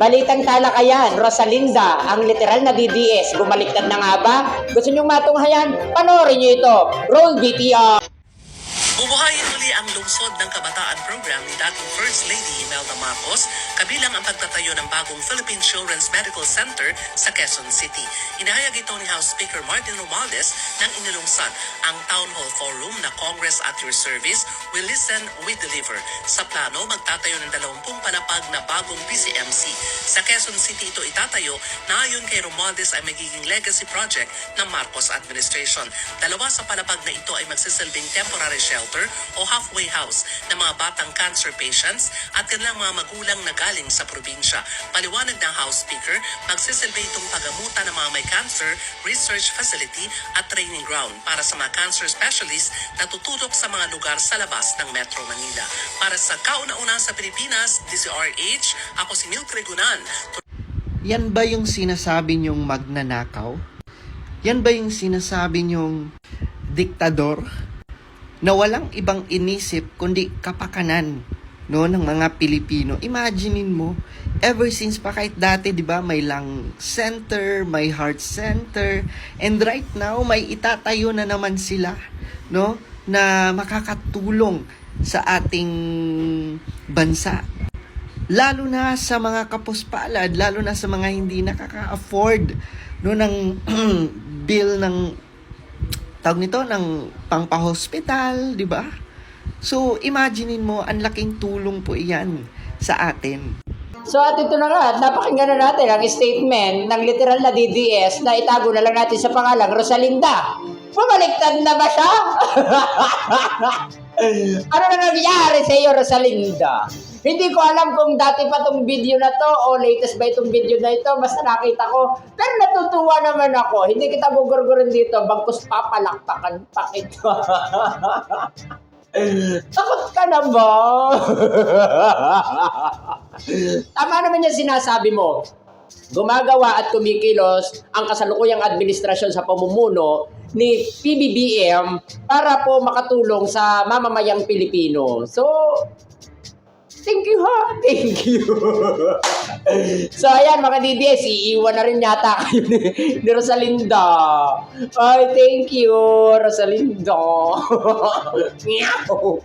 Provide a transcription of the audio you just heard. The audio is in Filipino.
Balitang talakayan, Rosalinda, ang literal na DDS, bumaliktad na nga ba? Gusto niyong matunghayan? Panoorin niyo ito. Roll BTR! Bubuhayin muli ang lungsod ng kabataan program ni dating First Lady Imelda Marcos kabilang ang pagtatayo ng bagong Philippine Children's Medical Center sa Quezon City. Inahayag ito ni House Speaker Martin Romualdez nang inilungsad ang Town Hall Forum na Congress at Your Service We Listen, We Deliver. Sa plano, magtatayo ng 20 palapag na bagong PCMC. Sa Quezon City ito itatayo na ayon kay Romualdez ay magiging legacy project ng Marcos administration. Dalawa sa palapag na ito ay magsisilbing temporary shelter o halfway house ng mga batang cancer patients at kanilang mga magulang na galing sa probinsya. Paliwanag ng House Speaker, magsisilbi itong pagamutan ng mga may cancer, research facility at training ground para sa mga cancer specialists na tututok sa mga lugar sa labas ng Metro Manila. Para sa kauna-una sa Pilipinas, DZRH, ako si Milk Regunan. Yan ba yung sinasabi niyong magnanakaw? Yan ba yung sinasabi niyong diktador? Na walang ibang inisip kundi kapakanan no ng mga Pilipino. Imaginein mo, ever since pa kahit dati, 'di ba, may lung center, may heart center, and right now may itatayo na naman sila, no, na makakatulong sa ating bansa lalo na sa mga kapuspalad, lalo na sa mga hindi nakaka-afford no ng bill ng tawag nito ng pangpa-hospital, di ba? So, imaginein mo, ang laking tulong po iyan sa atin. So at ito na nga, napakinggan na natin ang statement ng literal na DDS na itago na lang natin sa pangalang Rosalinda. Bumaliktad na ba siya? ano na nangyari sa iyo, Rosalinda? Hindi ko alam kung dati pa tong video na to o latest ba itong video na ito. Basta nakita ko. Pero natutuwa naman ako. Hindi kita gugurgurin dito. Bagkus papalakpakan pa ito. Takot ka na ba? Tama naman yung sinasabi mo. Gumagawa at kumikilos ang kasalukuyang administrasyon sa pamumuno ni PBBM para po makatulong sa mamamayang Pilipino. So, thank you ha. Thank you. so, ayan mga DDS, iiwan na rin yata kayo ni, ni Rosalinda. Ay, thank you, Rosalinda. Meow.